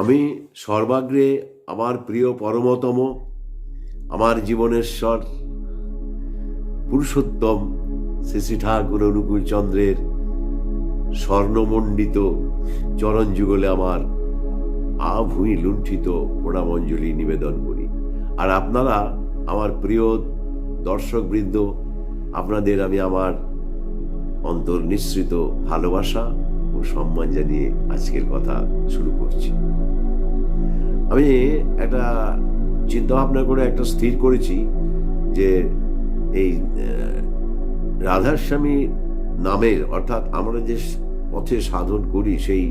আমি সর্বাগ্রে আমার প্রিয় পরমতম, আমার জীবনেশ্বর, পুরুষোত্তম শ্রী ঠাকুর অনুকূল চন্দ্রের স্বর্ণমণ্ডিত চরণ যুগলে আমার আভূমি লুণ্ঠিত প্রণামঞ্জলি নিবেদন করি। আর আপনারা, আমার প্রিয় দর্শকবৃন্দ, আপনাদের আমি আমার অন্তর নিঃসৃত ভালোবাসা ও সম্মান জানিয়ে আজকের কথা শুরু করছি। আমি একটা চিন্তা ভাবনা করে একটা স্থির করেছি যে এই রাধাস্বামী নামের অর্থাৎ আমরা যে পথে সাধন করি সেই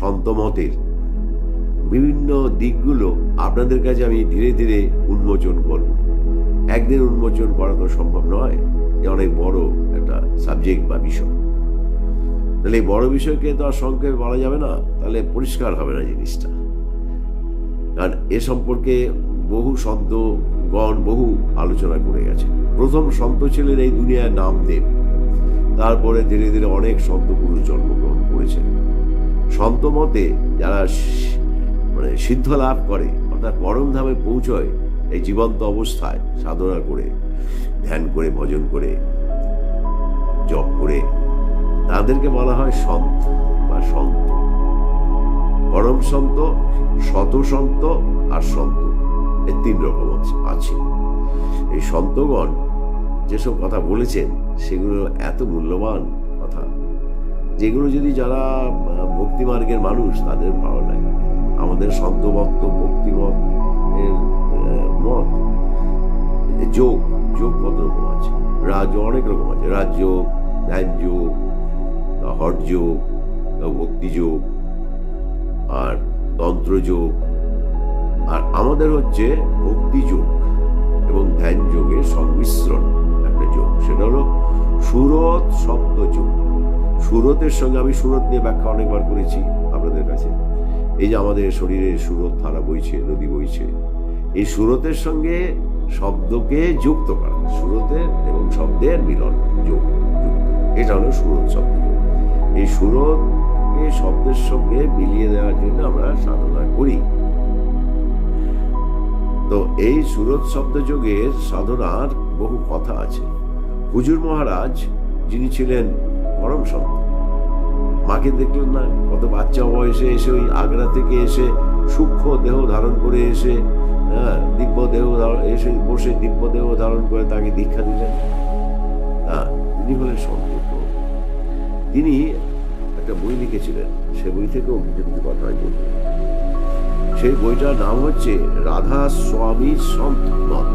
সন্তমতের বিভিন্ন দিকগুলো আপনাদের কাছে আমি ধীরে ধীরে উন্মোচন করব। একদিন উন্মোচন করা তো সম্ভব নয়, এ অনেক বড় একটা সাবজেক্ট বা বিষয়। তাহলে এই বড় বিষয়কে তো আর সংক্ষেপে বলা যাবে না, তাহলে পরিষ্কার হবে না জিনিসটা। কারণ এ সম্পর্কে বহু সন্তগণ বহু আলোচনা করে গেছে। প্রথম সন্ত ছিলেন এই দুনিয়ার নামদেব। তারপরে ধীরে ধীরে অনেক সন্ত পুরুষ জন্মগ্রহণ করেছেন সন্ত মতে যারা মানে সিদ্ধ লাভ করে, অর্থাৎ পরম ধামে পৌঁছয় এই জীবন্ত অবস্থায় সাধনা করে, ধ্যান করে, ভজন করে, জপ করে, তাদেরকে বলা হয় সন্ত বা সন্ত। পরম সন্ত, শত সন্ত আর সন্ত। এই তিন রকম আছে- এই সন্তগণ যেসব কথা বলেছেন, সেগুলো এত মূল্যবান কথা। যেগুলো যদি যারা ভক্তিমার্গের মানুষ, তাদের ভালো লাগে। আমাদের সন্তভক্ত ভক্তিমত এর মত যোগ যোগ কত রকম আছে? রাজ্য অনেক রকম আছে। রাজ্য ধ্যান যোগ হট যোগ, ভক্তি যোগ আর তন্ত্রযোগ। আর আমাদের হচ্ছে ভক্তি যোগ এবং ধ্যান যোগের সংমিশ্রণ একটা যোগ। সেটা হলো সুরত শব্দ যোগ সুরতের সঙ্গে আমি সুরত নিয়ে ব্যাখ্যা অনেকবার করেছি আপনাদের কাছে। এই যে আমাদের শরীরে সুরত ধারা বইছে, নদী বইছে, এই সুরতের সঙ্গে শব্দকে যুক্ত করা সুরতের এবং শব্দের মিলন, যোগ। এটা হলো সুরত শব্দ এই সুরতকে শব্দের সঙ্গে মিলিয়ে দেওয়ার জন্য আমরা সাধনা করি। তো এই সুরত শব্দ যোগের সাধনার বহু কথা আছে। হুজুর মহারাজ, যিনি ছিলেন পরম সন্ত, মাকে দেখলেন না, কত বাচ্চা বয়সে এসে ওই আগ্রা থেকে এসে সূক্ষ্ম দেহ ধারণ করে এসে হ্যাঁ দিব্য দেহ এসে বসে দিব্য দেহ ধারণ করে তাকে দীক্ষা দিলেন। হ্যাঁ তিনি হলেন সন্ত তিনি একটা বই লিখেছিলেন। সে বই থেকেও কিছু কিছু কথা সেই বইটার নাম হচ্ছে রাধা স্বামী সন্ত মত।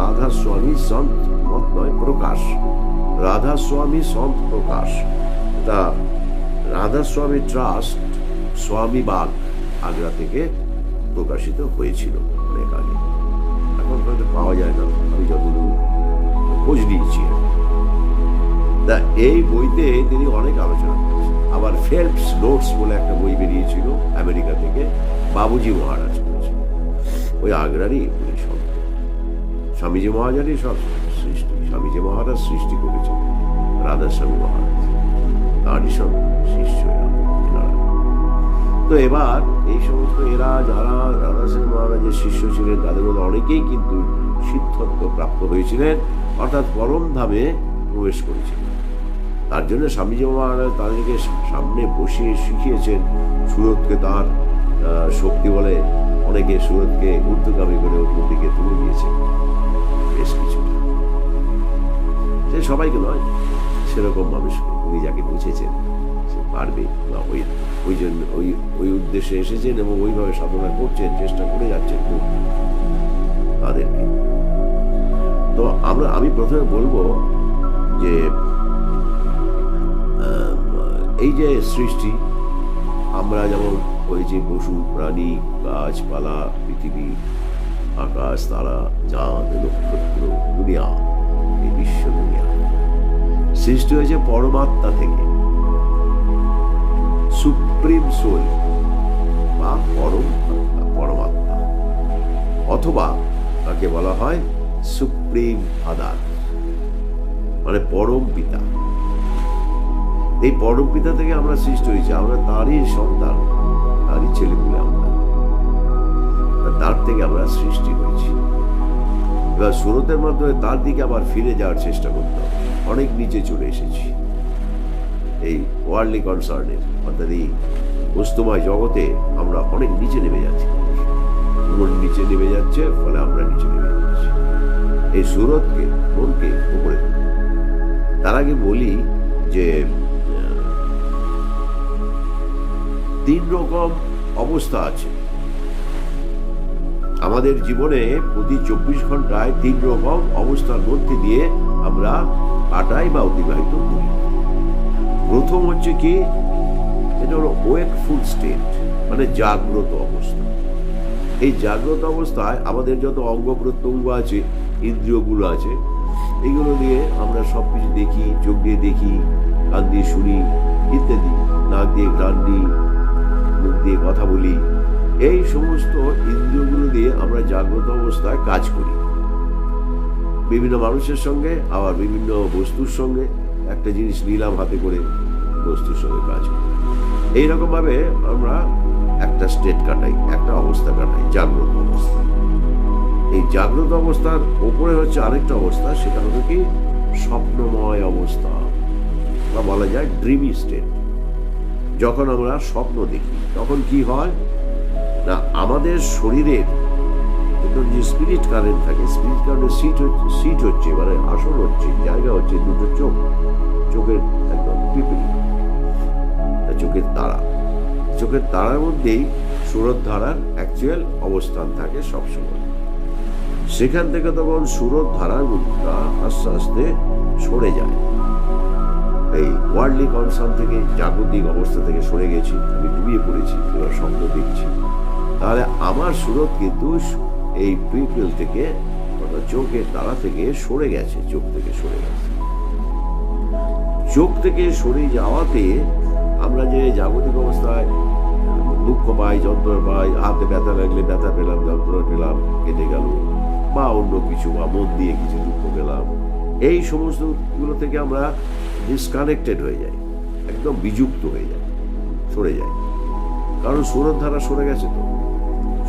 রাধা স্বামী সন্ত মত নয়, প্রকাশ। রাধা স্বামী সন্ত প্রকাশ। তা রাধা স্বামী ট্রাস্ট স্বামী বাগ আগ্রা থেকে প্রকাশিত হয়েছিল অনেক আগে এখন হয়তো পাওয়া যায় না, আমি যতদূর খোঁজ নিয়েছি। তা এই বইতে তিনি অনেক আলোচনা আবার ফেল্পস নোটস বলে একটা বই বেরিয়েছিল আমেরিকা থেকে, বাবুজি মহারাজ করেছেন ওই আগ্রারই উনি সন্ত স্বামীজি মহারাজেরই সব সৃষ্টি, স্বামীজি মহারাজ সৃষ্টি করেছেন, রাধাস্বামী মহারাজ। তাঁরই সব শিষ্য তো এবার এই সমস্ত এরা যারা রাধাস্বামী মহারাজের শিষ্য ছিলেন, তাদের মধ্যে অনেকেই কিন্তু সিদ্ধত্ব প্রাপ্ত হয়েছিলেন, অর্থাৎ পরম ধামে প্রবেশ করেছিলেন। তার জন্য স্বামীজি মহারাজ তাদেরকে সামনে বসিয়ে শিখিয়েছেন সুরতকে তার শক্তি বলে অনেকে সুরতকে ঊর্ধ্বগামী করে উপর দিকে তুলে দিয়েছেন বেশ কিছু। সে সবাইকে নয়, সেরকম মানুষকে উনি যাকে বুঝেছেন, সে পারবে বা ওই ওই জন্য ওই ওই উদ্দেশ্যে এসেছেন এবং ওইভাবে সাধনা করছেন, চেষ্টা করে যাচ্ছেন তাদেরকে। তো আমরা, আমি প্রথমে বলব এই যে সৃষ্টি, আমরা যেমন হয়েছি পশু, প্রাণী, গাছপালা, পৃথিবী, আকাশ, তারা চাঁদ নক্ষত্র, দুনিয়া, এই বিশ্ব দুনিয়া। সৃষ্টি হয়েছে পরমাত্মা থেকে। সুপ্রিম সোল বা পরম পরমাত্মা, অথবা তাকে বলা হয় সুপ্রিম ফাদার মানে পরম পিতা। এই পরম পিতা থেকে আমরা সৃষ্টি হয়েছি, আমরা তারই সন্তান, তারই ছেলেপুলে আমরা। তার থেকে আমরা সৃষ্টি হয়েছি। এবার সুরতের মাধ্যমে তার দিকে আবার ফিরে যাওয়ার চেষ্টা করতে অনেক নিচে চলে এসেছি। এই ওয়ার্ল্ডলি কনসার্নের, অর্থাৎ এই বস্তুময় জগতে আমরা অনেক নিচে নেমে যাচ্ছি। মন নিচে নেমে যাচ্ছে, ফলে আমরা নিচে নেমে যাচ্ছি। এই সুরতকে, মনকে উপরে তার আগে বলি যে তিন রকম অবস্থা আছে। আমাদের জীবনে প্রতি চব্বিশ ঘন্টায় তিন রকম অবস্থার মধ্যে দিয়ে আমরা কাটাই বা অতিবাহিত করি। প্রথম হচ্ছে কি, এটা ওয়েকফুল স্টেট মানে জাগ্রত অবস্থা। এই জাগ্রত অবস্থায় আমাদের যত অঙ্গ প্রত্যঙ্গ আছে, ইন্দ্রিয়গুলো আছে, এগুলো দিয়ে আমরা সব কিছু দেখি, চোখ দিয়ে দেখি, কান দিয়ে শুনি, ইত্যাদি, নাক দিয়ে ঘ্রাণ নিই মুখ দিয়ে কথা বলি, এই সমস্ত ইন্দ্রিয়গুলো দিয়ে আমরা জাগ্রত অবস্থায় কাজ করি। বিভিন্ন মানুষের সঙ্গে, আবার বিভিন্ন বস্তুর সঙ্গে, একটা জিনিস নিলাম হাতে করে বস্তুর সঙ্গে কাজ করি। এইরকম ভাবে আমরা একটা স্টেট কাটাই, একটা অবস্থা কাটাই, জাগ্রত অবস্থা। এই জাগ্রত অবস্থার ওপরে হচ্ছে আরেকটা অবস্থা, সেটা হলো কি? স্বপ্নময় অবস্থা, বা বলা যায় ড্রিমি স্টেট যখন আমরা স্বপ্ন দেখি, তখন কি হয়? না, আমাদের শরীরের যে স্পিরিট কারেন্ট থাকে স্পিরিট কারেন্টের সিট হচ্ছে সিট হচ্ছে মানে আসন হচ্ছে, জায়গা হচ্ছে, দুটো চোখ, চোখের একদম পিপিলি চোখের তারা। চোখের তারার মধ্যেই সুরতধারার অ্যাকচুয়াল অবস্থান থাকে সবসময়। সেখান থেকে তখন সুরত ধারাগুলোটা আস্তে আস্তে সরে যায়। এই ওয়ার্ল্ডলি কনসার্ন থেকে জাগতিক অবস্থা থেকে সরে গেছি, আমি ডুবিয়ে পড়েছি, এবার স্বপ্ন দেখছি। তাহলে আমার সুরত কিন্তু এই পিপল থেকে চোখের তারা থেকে সরে গেছে, চোখ থেকে সরে গেছে। চোখ থেকে সরে যাওয়াতে আমরা যে জাগতিক অবস্থায় দুঃখ পাই, যন্ত্রণা পাই, হাতে ব্যথা লাগলে ব্যথা পেলাম, যন্ত্রণা পেলাম, কেটে গেল, বা অন্য কিছু, বা মন দিয়ে কিছু দুঃখ পেলাম, এই সমস্তগুলো থেকে আমরা ডিসকানেক্টেড হয়ে যায়, একদম বিযুক্ত হয়ে যায়, সরে যায়। কারণ সুরত ধারা সরে গেছে তো।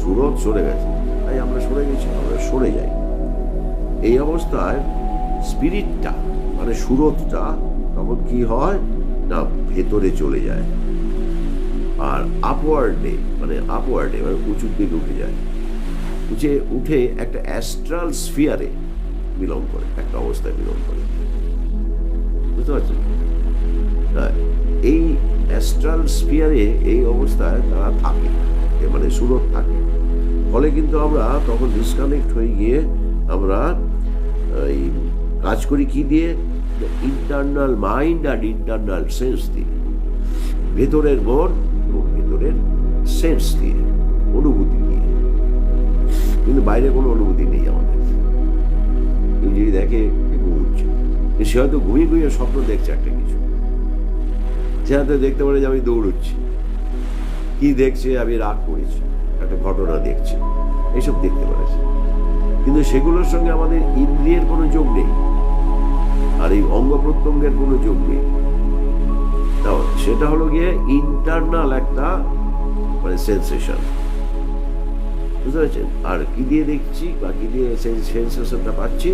সুরত সরে গেছে, তাই আমরা সরে গেছি, আমরা সরে যাই। এই অবস্থায় স্পিরিটটা মানে সুরতটা, তখন কি হয়? না, ভেতরে চলে যায়। আর আপওয়ার্ডে মানে আপওয়ার্ডে মানে উঁচুর দিকে উঠে যায়। উঠে উঠে একটা অ্যাস্ট্রাল স্ফিয়ারে বিলং করে, একটা অবস্থায় বিলং করে। বুঝতে পারছেন? এই অ্যাস্ট্রাল স্ফিয়ারে এই অবস্থায় তারা থাকে মানে সুরত থাকে। ফলে কিন্তু আমরা তখন ডিসকানেক্ট হয়ে গিয়ে আমরা, এই কাজ করি কি দিয়ে? ইন্টারনাল মাইন্ড আর ইন্টারনাল সেন্স দিয়ে। ভেতরের মন এবং ভেতরের সেন্স দিয়ে, অনুভূতি দিয়ে। কিন্তু বাইরে কোনো অনুভূতি নেই আমাদের। কেউ যদি দেখে সে হয়তো ঘুমিয়ে ঘুমিয়ে স্বপ্ন দেখছে একটা কিছু। সে হয়তো দেখতে পারে যে আমি দৌড়চ্ছি। কি দেখছে আমি রাগ করেছি, একটা ঘটনা দেখছি এইসব দেখতে পারেছে। কিন্তু সেগুলোর সঙ্গে আমাদের ইন্দ্রিয়ের কোনো যোগ নেই, আর এই অঙ্গ প্রত্যঙ্গের কোনো যোগ নেই। সেটা হলো গিয়ে ইন্টারনাল একটা মানে সেন্সেশন বুঝতে পারছেন? আর কি দিয়ে দেখছি বা কি দিয়ে সেন্সেশনটা পাচ্ছি?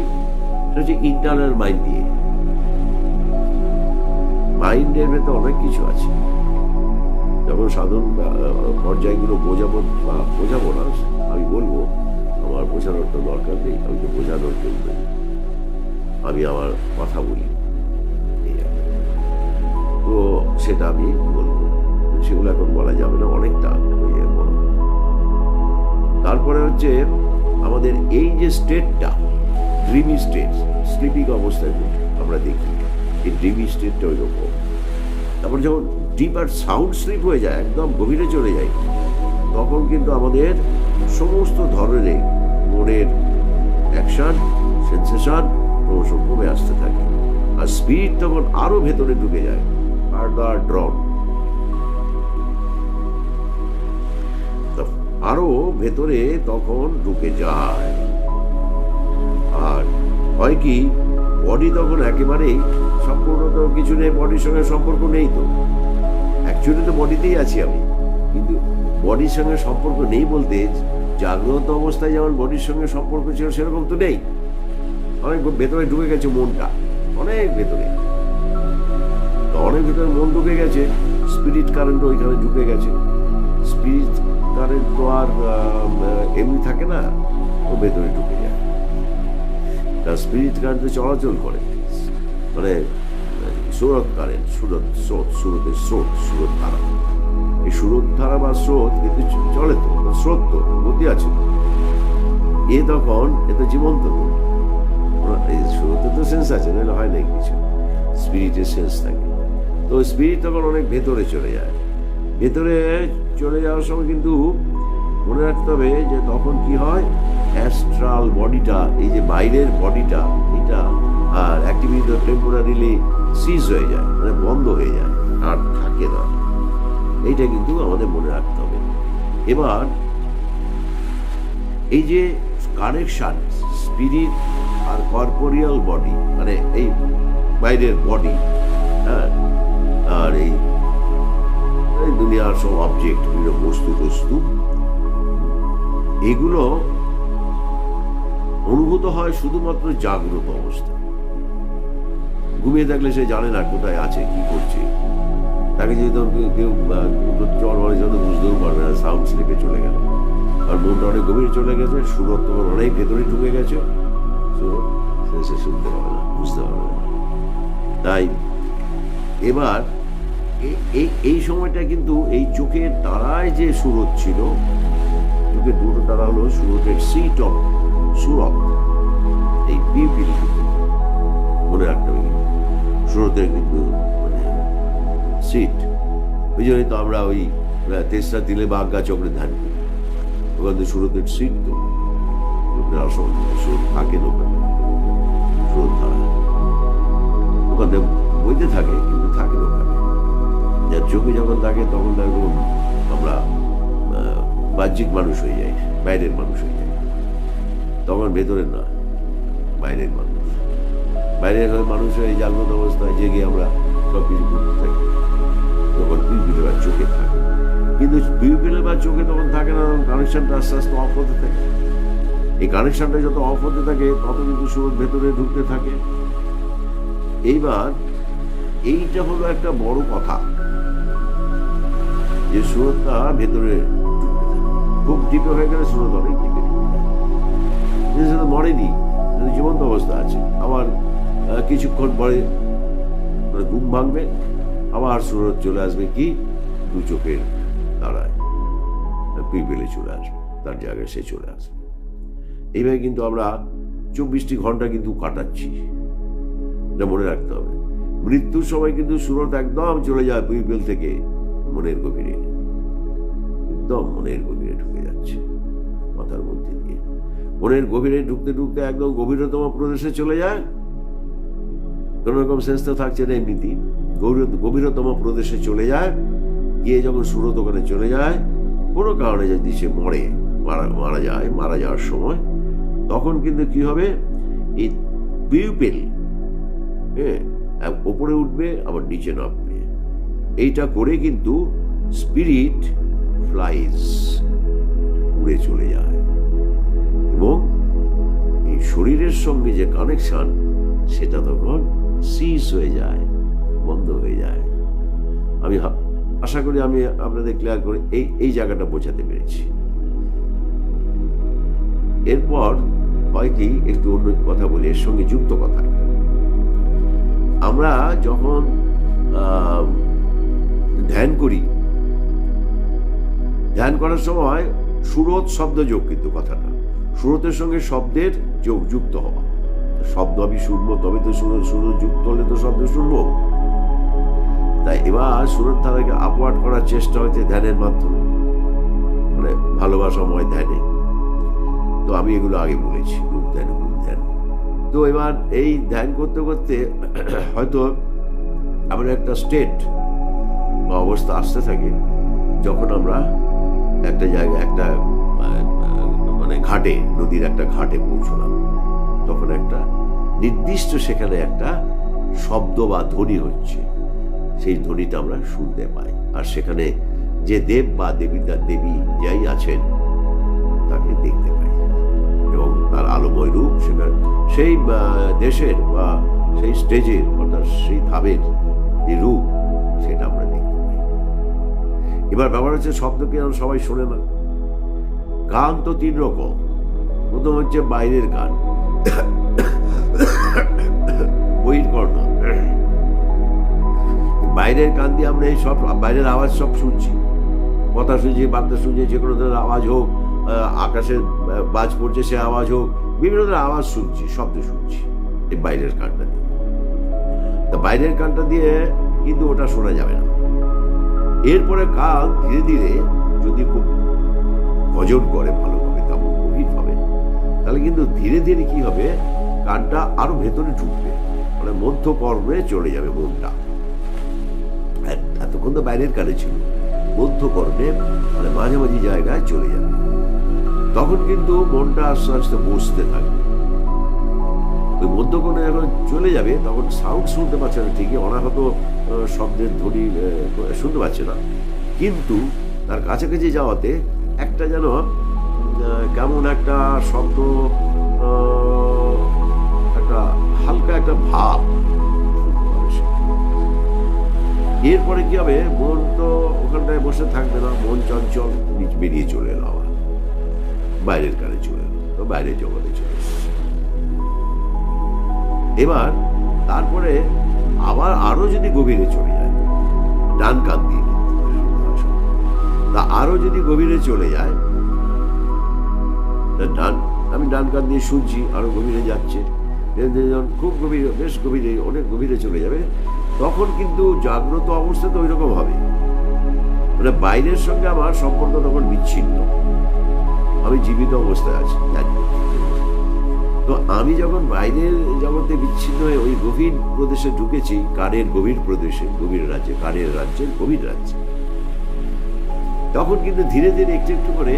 হচ্ছে ইন্টারনাল মাইন্ড দিয়ে। মাইন্ডের ভেতর অনেক কিছু আছে। যখন সাধন পর্যায়গুলো বোঝাবো বা বোঝাবো না, আমি বলব, আমার বোঝানোর তো দরকার নেই, আমি তো বোঝানোর জন্য আমি আমার কথা বলি। তো সেটা আমি বলব। সেগুলো এখন বলা যাবে না, অনেকটা তারপরে হচ্ছে আমাদের এই যে স্টেটটা ড্রিমি স্টেট স্লিপিং অবস্থায় আমরা দেখি, এই ড্রিমি স্টেটটা ওই রকম। তারপর যখন ডিপ আর সাউন্ড স্লিপ হয়ে যায়, একদম গভীরে চলে যায়, তখন কিন্তু আমাদের সমস্ত ধরনের মনের অ্যাকশন সেন্সেশন ক্রমশ কমে আসতে থাকে। আর স্পিড তখন আরও ভেতরে ঢুকে যায় আর ফার্দার ড্রন আরও ভেতরে তখন ঢুকে যায়। হয় কি বডি তখন একেবারেই সম্পূর্ণ তো কিছু নেই বডির সঙ্গে সম্পর্ক নেই তো। অ্যাকচুয়ালি তো বডিতেই আছি আমি। কিন্তু বডির সঙ্গে সম্পর্ক নেই বলতে জাগ্রত অবস্থায় যেমন বডির সঙ্গে সম্পর্ক ছিল সেরকম তো নেই। অনেক ভেতরে ঢুকে গেছে মনটা। অনেক ভেতরে। অনেক ভেতরে মন ঢুকে গেছে স্পিরিট কারেন্ট ওইখানে ঢুকে গেছে। স্পিরিট কারেন্ট তো আর এমনি থাকে না ও ভেতরে ঢুকে। তার স্পিরিট কারেন্ট চলাচল করে। মানে সুরত কারেন্ট সুরত স্রোত, সুরতের স্রোত, সুরত ধারা। এই সুরত ধারা বা স্রোত কিন্তু চলে তো স্রোত তো, গতি আছে। এ তখন এ তো জীবন্ত তো। এই স্রোতের তো সেন্স আছে, নাহলে হয় না কিছু। স্পিরিটের সেন্স থাকে। তো স্পিরিট তখন অনেক ভেতরে চলে যায়। ভেতরে চলে যাওয়ার সময় কিন্তু মনে রাখতে হবে যে তখন কি হয়? অ্যাস্ট্রাল বডিটা এই যে বাইরের বডিটা এটা আর অ্যাক্টিভিটি টেম্পোরারিলি সিজ হয়ে যায় মানে বন্ধ হয়ে যায়, আর থাকে না। এইটা কিন্তু আমাদের মনে রাখতে হবে। এবার, এই যে কানেকশান স্পিরিট আর কর্পোরিয়াল বডি মানে এই বাইরের বডি হ্যাঁ? আর এই দুনিয়ার সব অবজেক্ট বিভিন্ন বস্তু টস্তু এগুলো অনুভূত হয়, শুধুমাত্র জাগ্রত অবস্থা। ঘুমিয়ে থাকলে সে জানে না কোথায় আছে, কি করছে। তাকে যদি কেউ চল বলে যত বুঝতেও পারবে না সাউন্ড স্লিপে চলে গেল। আর মনটা অনেক গভীরে চলে গেছে, সুরত তোমার অনেক ভেতরে ঢুকে গেছে। সে শুনতে পাবে না, বুঝতে পারবে না। তাই, এবার এই এই সময়টা কিন্তু এই চোখের তারায় যে সুরত ছিল, চোখের দুটো তারা হলো সুরতের সিট অফ সুরত এই পিপিল মনে রাখতে হবে। কিন্তু সুরতের কিন্তু মানে সিট ওই জন্যই তো আমরা ওই তেসরা দিলে বাগ্গা চক্রে ধ্যান করি। ওখান থেকে সুরতের সিট তো। আসল সুরত থাকে না ওখানে সুরত ধারা ওখান থেকে বইতে থাকে, কিন্তু থাকে না ওখানে যার চোখে যখন থাকে, তখন একদম আমরা বাহ্যিক মানুষ হয়ে যাই, বাইরের মানুষ হয়ে যাই। তখন ভেতরের না বাইরের মানুষ। বাইরের মানুষ হয়ে জাগ্রত অবস্থায় জেগে আমরা সব কিছু করতে থাকি। তখন পিপিলে বা চোখে থাকে। কিন্তু পিপিলে বা চোখে তখন থাকে না কানেকশনটা আস্তে আস্তে অফ হতে থাকে। এই কানেকশনটা যত অফ হতে থাকে, তত কিন্তু সুর ভেতরে ঢুকতে থাকে। এইবার এইটা হলো একটা বড় কথা। যে সুরতটা ভেতরে খুব ডিপে হয়ে গেলে সুরত অনেক ডিপে মরেনি। কিন্তু জীবন্ত অবস্থা আছে আবার কিছুক্ষণ পরে মানে ঘুম ভাঙবে আবার সুরত চলে আসবে কি? দু চোখের দাঁড়ায় পিপেলে চলে আসবে, তার জায়গায় সে চলে আসবে। এইভাবে কিন্তু আমরা চব্বিশটি ঘণ্টা কিন্তু কাটাচ্ছি। এটা মনে রাখতে হবে। মৃত্যুর সময় কিন্তু সুরত একদম চলে যায় পিপেল থেকে মনের গভীরে। একদম মনের গভীরে। মনের গভীরে ঢুকতে ঢুকতে একদম গভীরতম প্রদেশে চলে যায়। কোন রকম সেন্স তো থাকছে না এমনিতেই। গভীর- গভীরতম প্রদেশে চলে যায়। গিয়ে যখন সুরত ওখানে চলে যায়, কোনো কারণে যদি সে মরে, মারা মারা যায়, মারা যাওয়ার সময়, তখন কিন্তু কি হবে? এই পিউপেল হ্যাঁ ওপরে উঠবে, আবার নিচে নামবে। এইটা করে কিন্তু স্পিরিট ফ্লাইজ উড়ে চলে যায়। এবং এই শরীরের সঙ্গে যে কানেকশন সেটা তখন সিজ হয়ে যায়, বন্ধ হয়ে যায়। আমি আশা করি আমি আপনাদের ক্লিয়ার করে এই এই জায়গাটা বোঝাতে পেরেছি। এরপর হয় কি একটু অন্য কথা বলি, এর সঙ্গে যুক্ত কথা। আমরা যখন ধ্যান করি, ধ্যান করার সময় সুরত শব্দ যোগ কিন্তু কথাটা। সুরতের সঙ্গে শব্দের যোগ যুক্ত হওয়া। শব্দ আমি শুনব, তবে তো সুর সুর যুক্ত হলে তো শব্দ শুনব। তাই এবার সুরত ধারাকে আপওয়ার্ড করার চেষ্টা হয়েছে ধ্যানের মাধ্যমে। মানে ভালোবাসাময় ধ্যানে। তো আমি এগুলো আগে বলেছি, রূপ ধ্যান, গুণ ধ্যান। তো এবার এই ধ্যান করতে করতে হয়তো আমরা একটা স্টেট বা অবস্থা আসতে থাকে, যখন আমরা একটা জায়গায়, একটা মানে ঘাটে, নদীর একটা ঘাটে পৌঁছলাম। তখন একটা নির্দিষ্ট সেখানে একটা শব্দ বা ধ্বনি হচ্ছে। সেই ধ্বনিটা আমরা শুনতে পাই। আর সেখানে যে দেব বা দেবীদার দেবী যাই আছেন, তাকে দেখতে পাই। এবং তার আলোময় রূপ সেখানে, সেই দেশের বা সেই স্টেজের অর্থাৎ সেই ধাবের যে রূপ, সেটা আমরা দেখতে পাই। এবার ব্যাপার হচ্ছে, শব্দকে আমরা সবাই শোনে না। গান তো তিন রকম। প্রথম হচ্ছে বাইরের গান। বহির্কর্ণ বাইরের কান দিয়ে আমরা এই সব বাইরের আওয়াজ সব শুনছি। কথা শুনছি বার্তা শুনছি যে কোনো ধরনের আওয়াজ হোক আহ, আকাশে বাজ পড়ছে সে আওয়াজ হোক বিভিন্ন ধরনের আওয়াজ শুনছি শব্দ শুনছি এই বাইরের কানটা দিয়ে। তা বাইরের কানটা দিয়ে কিন্তু ওটা শোনা যাবে না। এরপরে কান ধীরে ধীরে যদি খুব ভজন করে ভালোভাবে তেমন গভীর হবে তাহলে কিন্তু ধীরে ধীরে কি হবে? কানটা আরও ভেতরে ঢুকবে। মানে মধ্য পর্বে চলে যাবে মনটা। এতক্ষণ তো বাইরের কানে ছিল। মধ্য পর্বে মানে মাঝামাঝি জায়গায় চলে যাবে। তখন কিন্তু মনটা আস্তে আস্তে বসতে থাকবে। ওই মধ্যকোণে যখন চলে যাবে, তখন সাউন্ড শুনতে পাচ্ছে না ঠিকই, অনাহত শব্দের ধ্বনি শুনতে পাচ্ছে না। কিন্তু তার কাছাকাছি যাওয়াতে একটা যেন কেমন একটা শব্দ একটা হালকা একটা ভাব। এরপরে কি হবে? মন তো ওখানটায় বসে থাকবে না, মন চঞ্চল বেরিয়ে চলে এলো আবার। বাইরের কানে চলে এলো, তো বাইরের জগতে চলে এবার তারপরে আবার আরও যদি গভীরে চলে যায়, ডান কান। তা আরও যদি গভীরে চলে যায় ডান, আমি ডান কান দিয়ে শুনছি, আরও গভীরে যাচ্ছে। যখন খুব গভীরে, বেশ গভীরে, অনেক গভীরে চলে যাবে। তখন কিন্তু জাগ্রত অবস্থা তো ওইরকম হবে। মানে বাইরের সঙ্গে আমার সম্পর্ক তখন বিচ্ছিন্ন। আমি জীবিত অবস্থায় আছি তো আমি যখন বাইরের জগতে বিচ্ছিন্ন হয়ে ওই গভীর প্রদেশে ঢুকেছি, কানের গভীর প্রদেশে, গভীর রাজ্যে, কানের রাজ্যের গভীর রাজ্যে তখন কিন্তু ধীরে ধীরে একটু একটু করে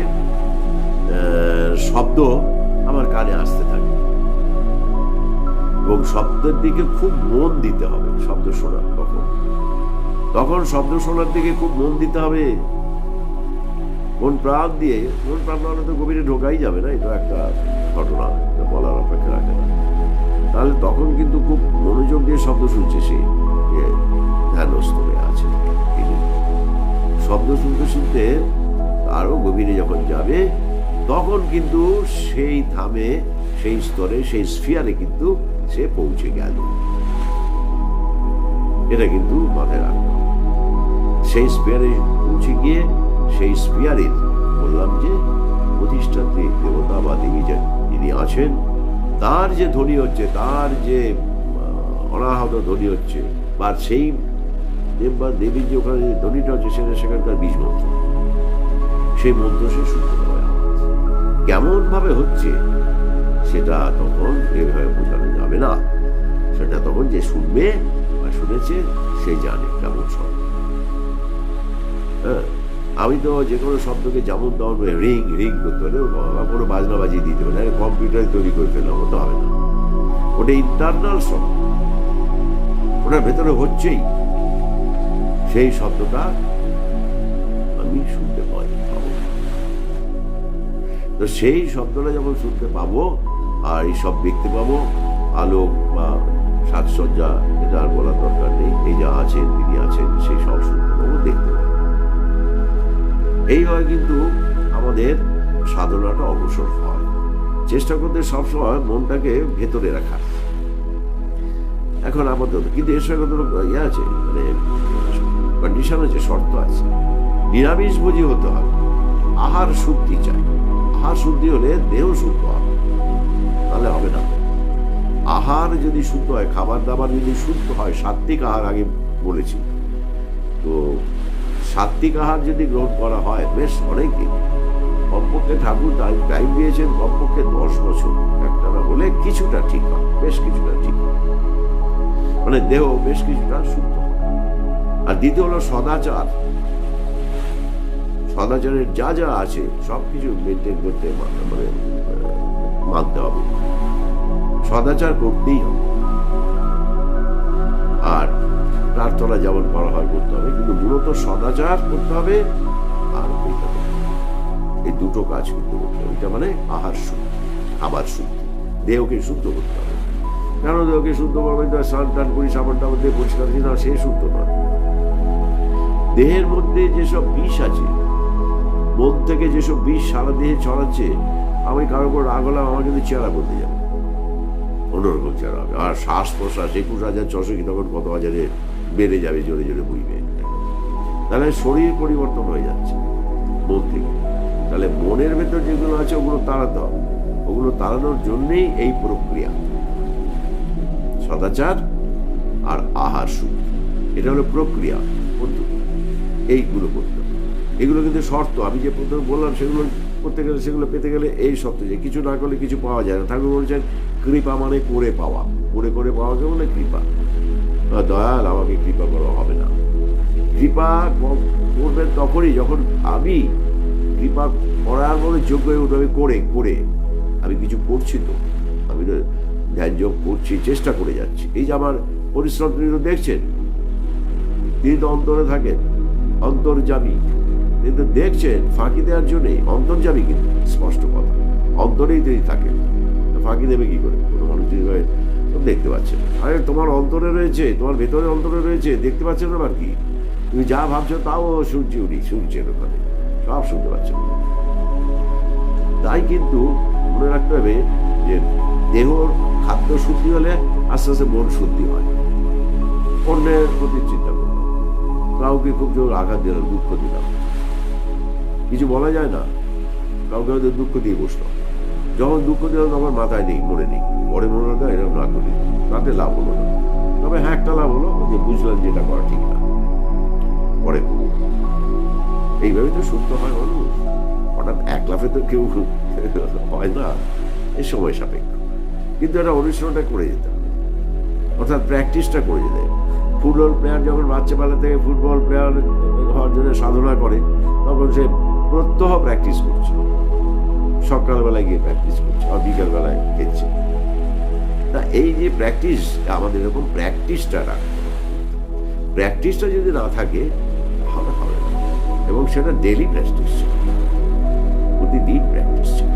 শব্দ আমার কানে আসতে থাকে। এবং শব্দের দিকে খুব মন দিতে হবে, শব্দ শোনার তখন। তখন শব্দ শোনার দিকে খুব মন দিতে হবে। মন প্রাণ দিয়ে, মন প্রাণ না তো গভীরে ঢোকাই যাবে না, এটা একটা ঘটনা বলার অপেক্ষা রাখে না। তাহলে তখন কিন্তু খুব মনোযোগ দিয়ে শব্দ শুনছে সে ধ্যানস্থ হয়ে আছে। শব্দ শুনতে শুনতে আরও গভীরে যখন যাবে, তখন কিন্তু সেই ধামে, সেই স্তরে, সেই স্ফিয়ারে কিন্তু সে পৌঁছে গেল। এটা কিন্তু মাথায় রাখতে সেই স্পিয়ারে পৌঁছে গিয়ে সেই স্পিয়ারের বললাম যে প্রতিষ্ঠাত্রী দেবতা বা দেবী যিনি আছেন, তার যে ধ্বনি হচ্ছে, তার যে অনাহত ধ্বনি হচ্ছে, বা সেই দেব বা দেবীর যে ওখানে ধ্বনিটা হচ্ছে সেটা সেখানকার বীজ মন্ত্র। সেই মন্ত্র সে শুনতে পাবে কেমন ভাবে হচ্ছে, সেটা তখন এভাবে বোঝানো যাবে না। সেটা তখন যে শুনবে বা শুনেছে, সে জানে কেমন শব্দ হ্যাঁ আমি তো যে কোনো শব্দকে যেমন তেমন রিং রিং করতে হলে কোনো বাজনা বাজিয়ে দিতে হবে না কম্পিউটারে তৈরি করে ফেললাম, ওটা হবে না। ওটা ইন্টারনাল শব্দ। ওটার ভেতরে হচ্ছেই। সেই শব্দটা আমি শুনতে পাই, পাবো। তো সেই শব্দটা যখন শুনতে পাবো, আর এই সব দেখতে পাবো, আলোক বা সাজসজ্জা, এটা আর বলার দরকার নেই। এই যা আছেন, তিনি আছেন, সেই সব শুনতে পাবো, দেখতে পাবো। এইভাবে কিন্তু আমাদের সাধনাটা অবসর হয়। চেষ্টা করতে সবসময় মনটাকে ভেতরে রাখা। এখন আপাতত কিন্তু এর সঙ্গে ইয়ে আছে? মানে কন্ডিশন আছে শর্ত আছে, নিরামিষ ভোজি হতে হবে। আহার শুদ্ধি চাই। আহার শুদ্ধি হলে দেহ শুদ্ধ হবে। তাহলে হবে না। আহার যদি শুদ্ধ হয় খাবার দাবার যদি শুদ্ধ হয় সাত্বিক আহার আগে বলেছি। তো সাত্বিক আহার যদি গ্রহণ করা হয়, বেশ অনেক, কমপক্ষে ঠাকুর টাইম দিয়েছেন, কমপক্ষে দশ বছর। একটা না হলে কিছুটা ঠিক হয়, বেশ কিছুটা ঠিক হয়। মানে দেহ বেশ কিছুটা শুদ্ধ আর দ্বিতীয় হলো সদাচার। সদাচারের যা যা আছে সব কিছু মেনটেন করতে মানে মানতে হবে। সদাচার করতেই হবে। আর প্রার্থনা যেমন করা হয় করতে হবে, কিন্তু মূলত সদাচার করতে হবে আর করতে হবে। এই দুটো কাজ কিন্তু করতে হবে। এটা মানে আহার শুদ্ধি, খাবার শুদ্ধি। দেহকে শুদ্ধ করতে হবে। কেন দেহকে শুদ্ধ করবে? স্নান টান করি সাবান টাবান দিয়ে পরিষ্কার করি না সে শুদ্ধ নয়। দেহের মধ্যে যেসব বিষ আছে, মন থেকে যেসব বিষ সারা দেহে ছড়াচ্ছে, আমি কারও উপর রাগ হলাম, আমার কিন্তু চেহারা বলতে যাবে। অন্যরকম চেহারা হবে। আর শ্বাস প্রশ্বাস একুশ হাজার ছশো কি তখন কত হাজারে বেড়ে যাবে, জোরে জোরে বইবে। তাহলে শরীর পরিবর্তন হয়ে যাচ্ছে মন থেকে। তাহলে মনের ভেতর যেগুলো আছে, ওগুলো তাড়াতে হবে। ওগুলো তাড়ানোর জন্যেই এই প্রক্রিয়া। সদাচার আর আহার শুদ্ধি এটা হলো প্রক্রিয়া। এইগুলো করতে এগুলো কিন্তু শর্ত। আমি যে প্রথমে বললাম, সেগুলো করতে গেলে, সেগুলো পেতে গেলে এই শর্ত যে কিছু না করলে কিছু পাওয়া যায় না। ঠাকুর বলছেন, কৃপা মানে করে পাওয়া। করে করে পাওয়াকে বলে কৃপা। দয়াল, আমাকে কৃপা করা হবে না। কৃপা করবেন তখনই যখন আমি কৃপা করার মধ্যে যোগ্য হয়ে উঠবে। করে করে। আমি কিছু করছি তো। আমি তো ধ্যান যোগ করছি, চেষ্টা করে যাচ্ছি। এই যে আমার পরিশ্রম, তিনি তো দেখছেন। তিনি তো অন্তরে থাকেন। অন্তর্জামী কিন্তু দেখছেন, ফাঁকি দেওয়ার জন্যই অন্তর্জামী কিন্তু, স্পষ্ট কথা। অন্তরেই তিনি থাকেন। ফাঁকি দেবে কি করে? কোনো মানুষ যদি দেখতে পাচ্ছেন না। আরে, তোমার অন্তরে রয়েছে, তোমার ভেতরে অন্তরে রয়েছে, দেখতে পাচ্ছেন না আর কি? তুমি যা ভাবছ তাও শুনছি উনি, শুনছেন ওখানে। সব শুনতে পাচ্ছেন। তাই কিন্তু মনে রাখতে হবে যে দেহর খাদ্য শুদ্ধি হলে আস্তে আস্তে মন শুদ্ধি হয়। অন্যের প্রতি চিন্তা কাউকে খুব জোর আঘাত দিলাম দুঃখ দিলাম। কিছু বলা যায় না, কাউকে হয়তো দুঃখ দিয়ে বসলাম যখন দুঃখ দিলাম তখন মাথায় নেই, মনে নেই। পরে মনে রাখা এরকম না করি। তাতে লাভ হলো না। তবে হ্যাঁ একটা লাভ হলো, যে বুঝলাম যে এটা করা ঠিক না। পরে এইভাবে তো শুদ্ধ হয় মানুষ। হঠাৎ এক লাফে তো কেউ হয় না। এই সময় সাপেক্ষ। কিন্তু এটা অনুশীলনটা করে যেতে হবে অর্থাৎ প্র্যাকটিসটা করে যেতে হবে ফুটবল প্লেয়ার যখন বাচ্চাবেলা থেকে ফুটবল প্লেয়ার হওয়ার জন্য সাধনা করে, তখন সে প্রত্যহ প্র্যাকটিস করছে। সকালবেলায় গিয়ে প্র্যাকটিস করছে আর বিকালবেলায় খেলছে। তা এই যে প্র্যাকটিস আমাদের এরকম প্র্যাকটিসটা রাখতে প্র্যাকটিসটা যদি না থাকে, হবে হবে এবং সেটা ডেলি প্র্যাকটিস প্রতিদিন প্র্যাকটিস ছিল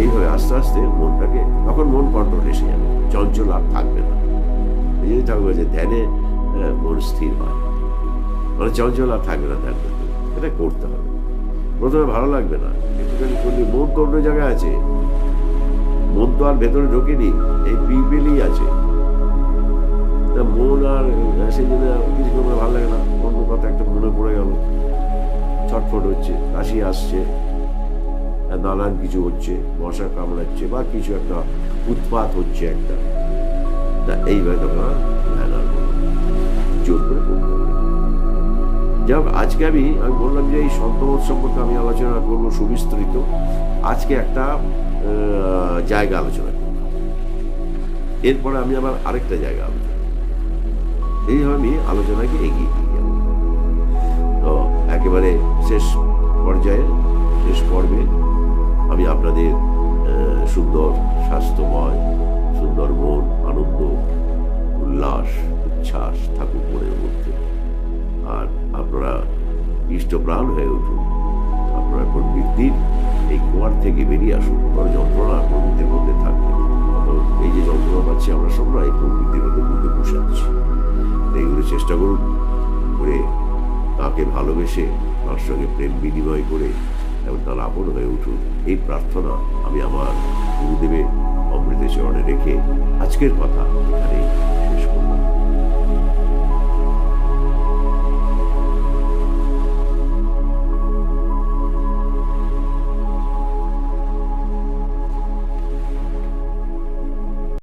এইভাবে আস্তে আস্তে মনটাকে, তখন মন কন্ট্রোল এসে যাবে। চঞ্চল আর থাকবে না। এই ঠাকুর যে ধ্যানে মন স্থির হয়। মানে চঞ্চল আর থাকবে না ধ্যান করতে এটা করতে হবে। প্রথমে ভালো লাগবে না। একটুখানি করলে মন অন্য জায়গায় আছে। মন তো আর ভেতরে ঢোকেনি এই পিপিলই আছে। তা মন আর আহ, সেই জন্য কিছু করে ভালো লাগে না। অন্য কথা একটা মনে পড়ে গেল। ছটফট হচ্ছে কাশি আসছে নানান কিছু হচ্ছে মশা কামড়াচ্ছে বা কিছু একটা উৎপাত হচ্ছে একটা। তা এইভাবে তোমরা ধ্যান আর। জোর করে করতে হবে যাই আজকে আমি আমি বললাম যে এই সন্তবোধ সম্পর্কে আমি আলোচনা করব সুবিস্তৃত আজকে একটা জায়গা আলোচনা করব এরপরে আমি আবার আরেকটা জায়গা আলোচনা। এইভাবে আমি আলোচনাকে এগিয়ে নিয়ে তো একেবারে শেষ পর্যায়ে, শেষ পর্বে আমি আপনাদের সুন্দর, স্বাস্থ্যময় উচ্ছ্বাস থাকুক মনের মধ্যে আর আপনারা ইষ্টপ্রাণ হয়ে উঠুন। আপনারা এখন প্রবৃত্তির এই কুয়ার থেকে বেরিয়ে আসুন। কোনো যন্ত্রণা প্রবৃত্তির মধ্যে থাকবে এই যে যন্ত্রণা পাচ্ছি আমরা সব এই প্রবৃত্তির মধ্যে বুকে বসে আছি। এইগুলো চেষ্টা করুন করে তাকে ভালোবেসে তার সঙ্গে প্রেম বিনিময় করে এবং তার আপন হয়ে উঠুন। এই প্রার্থনা আমি আমার গুরুদেবের অমৃত চরণে রেখে আজকের কথা এখানেই